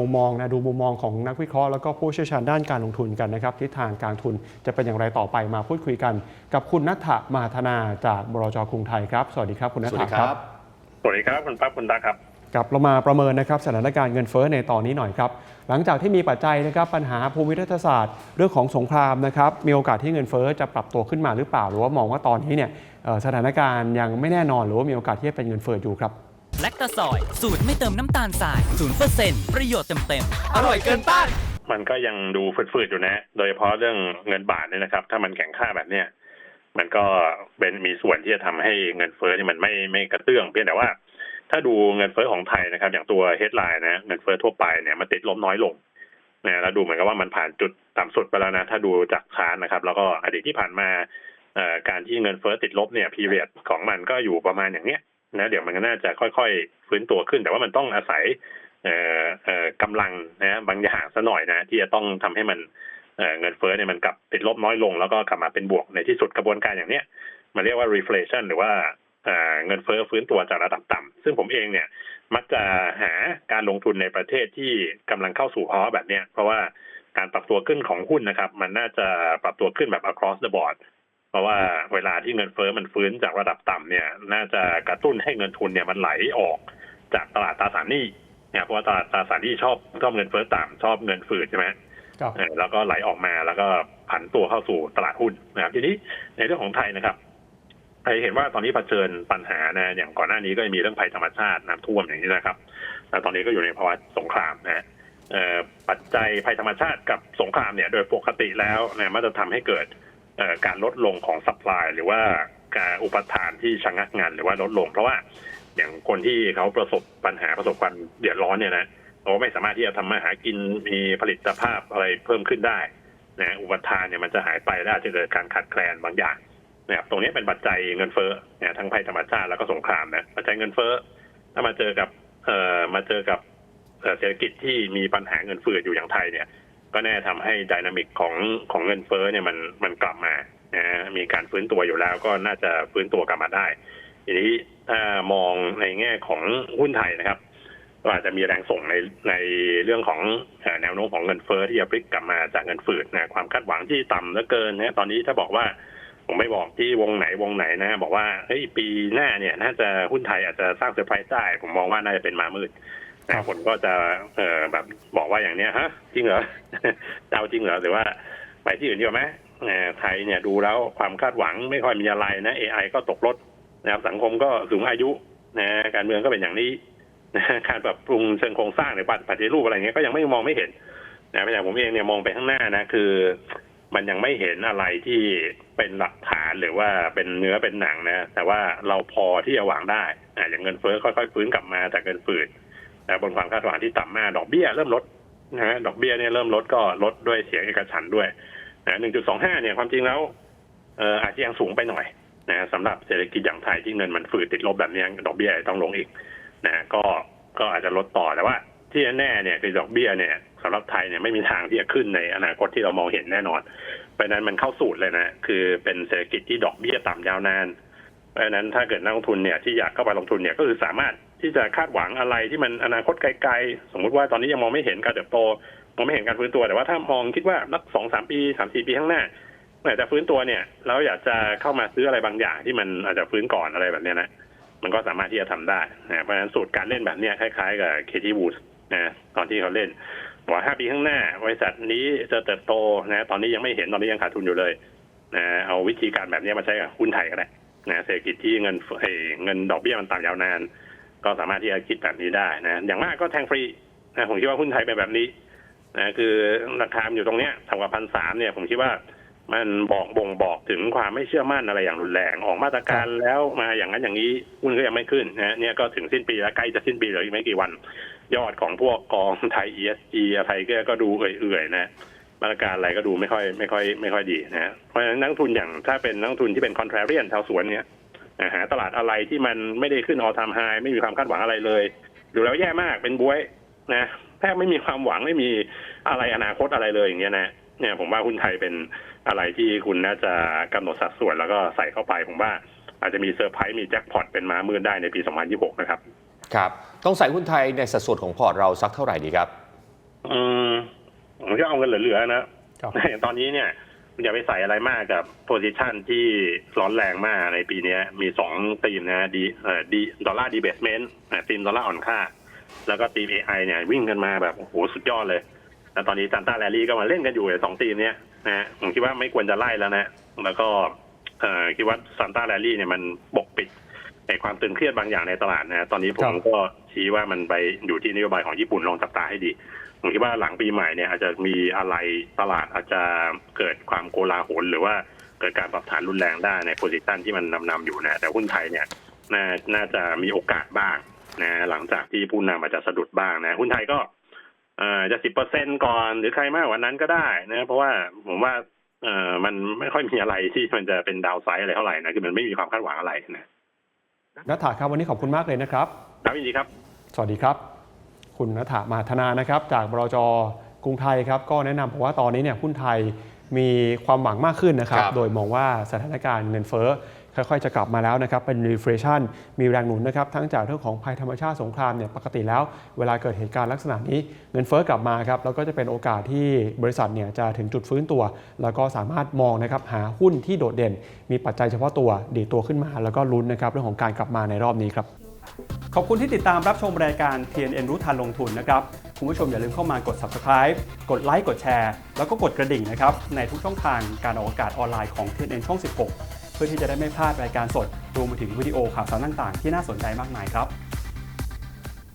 มุมมองนะดูมุมมองของนักวิเคราะห์แล้วก็ผู้เชี่ยวชาญด้านการลงทุนกันนะครับทิศทางการทุนจะเป็นอย่างไรต่อไปมาพูดคุยกัน กับคุณนัทธมาธนาจากบรจกรุงไทยครับ สวัสดีครับคุณนัสทวัสธดีครับ สวัสดีครับคุณปั๊บคุณตาครับกับเรามาประเมินนะครับสถานการณ์เงินเฟ้อในตอนนี้หน่อยครับ หลังจากที่มีปัจจัยนะครับปัญหาภูมิรัฐศาสตร์ เรื่องของสงครามนะครับมีโอกาสที่เงินเฟ้อจะปรับตัวขึ้นมาหรือเปล่า หรือว่ามองว่าตอนนี้เนี่ยเอ่อสถานการณ์ยังไม่แน่นอนหรือว่ามีโอกาสที่จะเป็นเงินเฟ้ออยู่ครับ แลคตาซอยสูตรไม่เติมน้ำตาลทราย 0%ประโยชน์เต็มๆ อร่อยเกินต้าน มันก็ยังดูฝืดๆอยู่นะ โดยเฉพาะเรื่องเงินบาทเนี่ยนะครับ ถ้ามันแข็งค่าแบบเนี้ยมันก็เป็นมีส่วนที่จะทำให้เงินเฟ้อนี่มันไม่ไม่กระเตื้อง เพียงแต่ว่า ถ้าดูเงินเฟ้อของไทยนะครับ อย่างตัวเฮดไลน์นะเงินเฟ้อทั่วไปเนี่ยมันติดลบน้อยลงนะแล้วดูเหมือนกับว่ามันผ่านจุดต่ำสุดไปแล้วนะถ้าดูจากชาร์ตนะครับ แล้วก็อดีตที่ผ่านมาการที่เงินเฟ้อติดลบเนี่ยพีเรียดของมันก็อยู่ประมาณอย่างเนี้ย นะเดี๋ยวมันก็น่าจะค่อยๆฟื้นตัวขึ้น แต่ว่ามันต้องอาศัยเอ่อเอ่อกำลังนะบางอย่างซะหน่อยนะ ที่จะต้องทำให้มันเอ่อเงินเฟ้อเนี่ยมันกลับติดลบน้อยลง แล้วก็กลับมาเป็นบวกในที่สุดกระบวนการอย่างเนี้ยมันเรียกว่า reflation หรือว่าเอ่อเงินเฟ้อฟื้นตัวจากระดับต่ำซึ่งผมเองเนี่ยมักจะหาการลงทุนในประเทศที่กำลังเข้าสู่ภาวะแบบเนี้ยเพราะว่าการปรับตัวขึ้นของหุ้นนะครับ มันน่าจะปรับตัวขึ้นแบบ across the board เพราะว่าเวลาที่เงินเฟ้อมันฟื้นจากระดับต่ำเนี่ย น่าจะกระตุ้นให้เงินทุนเนี่ยมันไหลออกจากตลาดตราสารหนี้เนี่ยเพราะว่าตลาดตราสารหนี้ชอบชอบเงินเฟ้อต่ำชอบเงินฝืดใช่ไหมครับเออแล้วก็ไหลออกมาแล้วก็ผันตัวเข้าสู่ตลาดหุ้นนะครับทีนี้ในเรื่องของไทยนะครับไทยเห็นว่าตอนนี้เผชิญปัญหานะอย่างก่อนหน้านี้ก็มีเรื่องภัยธรรมชาติน้ำท่วมอย่างนี้นะครับแล้วตอนนี้ก็อยู่ในภาวะสงครามนะเอ่อปัจจัยภัยธรรมชาติกับสงครามเนี่ย โดยปกติแล้วนะมันจะทำให้เกิดเอ่อ การลดลงของสั p l y หรือว่าการอุปทานที่ชะงักงานหรือว่าลดลง เพราะว่าอย่างคนที่เขาประสบปัญหาประสบความเดือดร้อนเนี่ยนะเขาไม่สามารถที่จะทำมาหากินมีผลิตภาพอะไรเพิ่มขึ้นได้นะอุปทานเนี่ยมันจะหายไปและอาจจะเกิดการขาดแคลนบางอย่างนะครับตรงนี้เป็นปัจจัยเงินเฟ้อนะทั้งภัยธรรมชาติแล้วก็สงครามนะปัจจัยเงินเฟ้อถ้ามาเจอกับเอ่อมาเจอกับเศรษฐกิจที่มีปัญหาเงินเฟ้ออยู่อย่างไทยเนี่ย ก็แน่ทำให้ดินามิกของของเงินเฟ้อเนี่ยมันมันกลับมานะมีการฟื้นตัวอยู่แล้วก็น่าจะฟื้นตัวกลับมาได้ ทีนี้ถ้ามองในแง่ของหุ้นไทยนะครับก็อาจจะมีแรงส่งในในเรื่องของแนวโน้มของเงินเฟ้อที่จะพลิกกลับมาจากเงินฝืดนะความคาดหวังที่ต่ำเหลือเกินนะตอนนี้ถ้าบอกว่าผมไม่บอกที่วงไหนวงไหนนะ บอกว่าเฮ้ยปีหน้าเนี่ย น่าจะหุ้นไทยอาจจะสร้างเซอร์ไพรส์ได้ ผมมองว่าน่าจะเป็นมามืด ครันะบคนก็จะเออแบบบอกว่าอย่างเนี้ยฮะจริงเหรอจะเอาจริงเหรอหรือว่าไปที่อื่นดีกว่าไหมเอ่อไทยเนี่ยดูแล้วความคาดหวังไม่ค่อยมีอะไรนะ AI ก็ตกรถนะครับสังคมก็สูงอายุนะการเมืองก็เป็นอย่างนี้นะการปรับปรุงเชิงโครงสร้างหรือปฏิรูปอะไรเงี้ยก็ยังไม่มองไม่เห็นนะอย่างผมเองเนี่ยมองไปข้างหน้านะคือ มันยังไม่เห็นอะไรที่เป็นหลักฐานหรือว่าเป็นเนื้อเป็นหนังนะ แต่ว่าเราพอที่จะหวังได้อะอย่างเงินเฟ้อค่อยๆฟื้นกลับมาจากเงินฝืด นะบนความคาดหวังที่ต่ำมากดอกเบี้ยเริ่มลดนะฮะดอกเบี้ยเนี่ยเริ่มลดก็ลดด้วยเสียงเอกฉันด้วยนะหนึ่งจุดสองห้าเนี่ยความจริงแล้วเอออาจจะยังสูงไปหน่อยนะสำหรับเศรษฐกิจอย่างไทยที่เงินมันฝืดติดลบแบบนี้ดอกเบี้ยต้องลงอีกนะก็ก็อาจจะลดต่อแต่ว่า ที่แน่ๆเนี่ยคือดอกเบี้ยเนี่ยสำหรับไทยเนี่ยไม่มีทางที่จะขึ้นในอนาคตที่เรามองเห็นแน่นอน เพราะนั้นมันเข้าสูตรเลยนะคือเป็นเศรษฐกิจที่ดอกเบี้ยต่ำยาวนาน เพราะนั้นถ้าเกิดนักลงทุนเนี่ยที่อยากเข้าไปลงทุนเนี่ยก็คือสามารถ ที่จะคาดหวังอะไรที่มันอนาคตไกลๆ สมมุติว่าตอนนี้ยังมองไม่เห็นการเติบโตมองไม่เห็นการฟื้นตัวแต่ว่าถ้ามองคิดว่านักสองสามปีสามสี่ปีข้างหน้าเมื่อไหร่จะฟื้นตัวเนี่ยเราอยากจะเข้ามาซื้ออะไรบางอย่างที่มันอาจจะฟื้นก่อนอะไรแบบนี้นะมันก็สามารถที่จะทำได้นะเพราะฉะนั้นสูตรการเล่นแบบนี้คล้าย ๆ กับเคที่วูดนะตอนที่เขาเล่นบอกห้าปีข้างหน้า บริษัทนี้จะเติบโตนะตอนนี้ยังไม่เห็นตอนนี้ยังขาดทุนอยู่เลยนะเอาวิธีการแบบนี้มาใช้กับหุ้นไทยก็ได้นะเศรษฐกิจที่เงินเอ่อเงินดอกเบี้ยมันต่ำยาวนาน ก็สามารถที่จะคิดแบบนี้ได้นะอย่างมากก็แทงฟรีนะผมคิดว่าหุ้นไทยเป็นแบบนี้นะคือราคามันอยู่ตรงเนี้ยต่ำกว่าพันสามเนี่ยผมคิดว่ามันบอกบ่งบอกถึงความไม่เชื่อมั่นอะไรอย่างรุนแรงออกมาตรการแล้วมาอย่างนั้นอย่างนี้หุ้นก็ยังไม่ขึ้นนะเนี่ยก็ถึงสิ้นปีแล้วใกล้จะสิ้นปีเหลืออีกไม่กี่วัน ยอดของพวกกองไทย ESG อะไรก็ก็ดูเอื่อยๆนะมาตรการอะไรก็ดูไม่ค่อยไม่ค่อยไม่ค่อยดีนะเพราะฉะนั้นนักทุนอย่างถ้าเป็นนักทุนที่เป็น contrarian ชาวสวนเนี่ย หาตลาดอะไรที่มันไม่ได้ขึ้น all time high ไม่มีความคาดหวังอะไรเลยดูแล้วแย่มากเป็นบวยนะแทบไม่มีความหวังไม่มีอะไรอนาคตอะไรเลยอย่างเงี้ยนะเนี่ยผมว่าหุ้นไทยเป็นอะไรที่คุณน่าจะกำหนดสัดส่วนแล้วก็ใส่เข้าไปผมว่าอาจจะมีเซอร์ไพรส์มีแจ็คพอตเป็นม้ามืดได้ในปี 2026 นะครับ ครับ ต้องใส่หุ้นไทยในสัดส่วนของพอร์ตเราสักเท่าไหร่ดีครับ อืมผมก็เอาเงินเหลือๆนะครับอย่างตอนนี้เนี่ยคุณ อย่าไปใส่อะไรมากกับโพซิชันที่ร้อนแรงมากในปีนี้มีสองธีมนะดีเอ่อดีดอลลาร์ดีเบสเมนต์ธีมดอลลาร์อ่อนค่า แล้วก็ธีม AI เนี่ยวิ่งกันมาแบบโอ้โหสุดยอดเลย แล้วตอนนี้ซันต้าแรลลี่ก็มาเล่นกันอยู่สองทีมเนี้ยนะผมคิดว่าไม่ควรจะไล่แล้วนะ แล้วก็เอ่อคิดว่าซันต้าแรลลี่เนี่ยมันปกปิดไอความตึงเครียดบางอย่างในตลาดนะ ตอนนี้ผมก็ ชี้ว่ามันไปอยู่ที่นโยบายของญี่ปุ่นลองจับตาให้ดีผมคิดว่าหลังปีใหม่เนี่ยอาจจะมีอะไรตลาดอาจจะเกิดความโกลาหลหรือว่าเกิดการปรับฐานรุนแรงได้ในโพซิชันที่มันนำนำอยู่นะแต่หุ้นไทยเนี่ยน่าน่าจะมีโอกาสบ้างนะหลังจากที่ผู้นำอาจจะสะดุดบ้างนะหุ้นไทยก็จะสิบเปอร์เซ็นก่อนหรือใครมากกว่านั้นก็ได้นะเพราะว่าผมว่าเออมันไม่ค่อยมีอะไรที่มันจะเป็นดาวไซด์อะไรเท่าไหร่นะคือมันไม่มีความคาดหวังอะไรนะ นัทถาครับวันนี้ขอบคุณมากเลยนะครับครับยินดีครับ สวัสดีครับ คุณนัทธามหาธนานะครับ จากบรจกรุงไทยครับ ก็แนะนำผมว่าตอนนี้เนี่ยหุ้นไทยมีความหวังมากขึ้นนะครับครับโดยมองว่าสถานการณ์เงินเฟ้อ ค่อยๆ จะกลับมาแล้วนะครับ เป็น reflation มีแรงหนุนนะครับ ทั้งจากเรื่องของภัยธรรมชาติสงครามเนี่ยปกติแล้ว เวลาเกิดเหตุการณ์ลักษณะนี้ เงินเฟ้อกลับมาครับแล้วก็จะเป็นโอกาสที่บริษัทเนี่ยจะถึงจุดฟื้นตัว แล้วก็สามารถมองนะครับหาหุ้นที่โดดเด่น มีปัจจัยเฉพาะตัวดีตัวขึ้นมา แล้วก็ลุ้นนะครับเรื่องของการกลับมาในรอบนี้ครับขอบคุณที่ติดตามรับชมรายการ TNN รู้ทันลงทุนนะครับคุณผู้ชมอย่าลืมเข้ามากด subscribe กดไลค์กดแชร์ แล้วก็กดกระดิ่งนะครับในทุกช่องทางการออกอากาศออนไลน์ของ TNN ช่อง 16 เพื่อที่จะได้ไม่พลาดรายการสดรวมไปถึงวิดีโอข่าวสารต่างๆ ที่น่าสนใจมากมายครับ